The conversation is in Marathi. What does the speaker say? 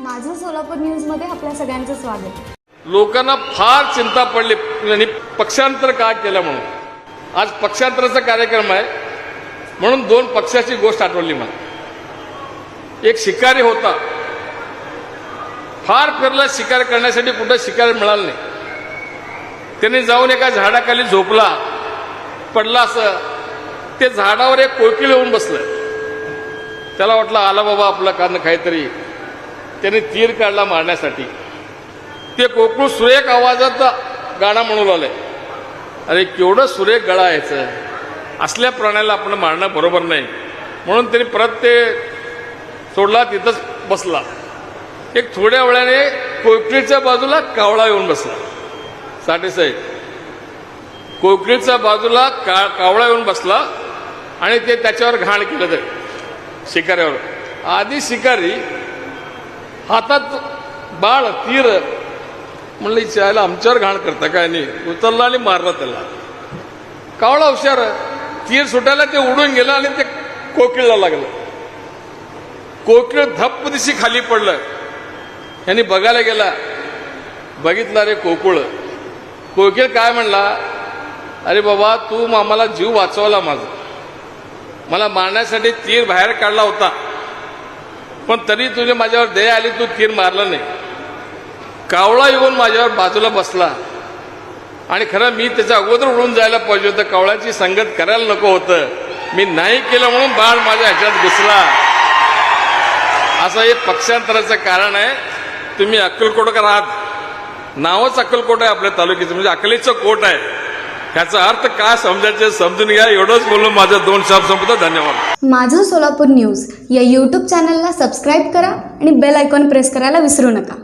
माझं सोलापूर न्यूजमध्ये आपल्या सगळ्यांचं स्वागत. लोकांना फार चिंता पडली आणि पक्षांतर का केलं म्हणून. आज पक्षांतराचा कार्यक्रम आहे म्हणून दोन पक्षाची गोष्ट आठवली मला. एक शिकारी होता. फार फिरला शिकार करण्यासाठी कुठं शिकार मिळालं नाही. त्याने जाऊन एका झाडाखाली झोपला पडला असं. ते झाडावर एक कोकिल येऊन बसलं. त्याला वाटलं आला बाबा आपलं कारण काहीतरी. त्याने तीर काढला मारण्यासाठी. ते कोकळू सुरेख आवाजात गाणं म्हणू लागले. अरे केवढं सुरेख गळा यायचं असल्या प्राण्याला आपण मारणं बरोबर नाही. म्हणून त्यांनी परत ते सोडला तिथंच बसला. एक थोड्या वेळाने कोकळीच्या बाजूला कावळा येऊन बसला. साठेसाहेब कोकळीच्या बाजूला का कावळा येऊन बसला आणि ते त्याच्यावर घाण केलं तर शिकाऱ्यावर. आधी शिकारी हातात बाळ तीर म्हणलं चायला आमच्यावर घाण करता काय नाही. उचलला आणि मारला त्याला. कावळा हुशार तीर सुटायला ते उडून गेलं आणि ते कोकिळला लागलं. कोकिळ धप्प दिशी खाली पडलं. यांनी बघायला गेला बघितला रे कोकुळ. कोकिळ काय म्हणला अरे बाबा तू आम्हाला जीव वाचवला माझा. मला मारण्यासाठी तीर बाहेर काढला होता. पण तरी तुझे माझ्यावर दया आली तू तीर मारला नाही. कावळा येऊन माझ्यावर बाजूला बसला. आणि खरं मी त्याच्या अगोदर उडून जायला पाहिजे होतं. कावळ्याची संगत करायला नको होतं. मी नाही केलं म्हणून बाळ माझ्या ह्याच्यात घुसला. असं हे पक्षांतराचं कारण आहे. तुम्ही अक्कलकोटकर आहात. नावच अक्कलकोट आहे आपल्या तालुक्याचं. म्हणजे अकलीचं कोट आहे. ह्याचा अर्थ काय समजायचं समजून घ्या. एवढंच बोलून माझं दोन शब्द संपतो. धन्यवाद. माझं सोलापूर न्यूज या यूट्यूब चॅनलला सबस्क्राईब करा आणि बेल आयकॉन प्रेस करायला विसरू नका.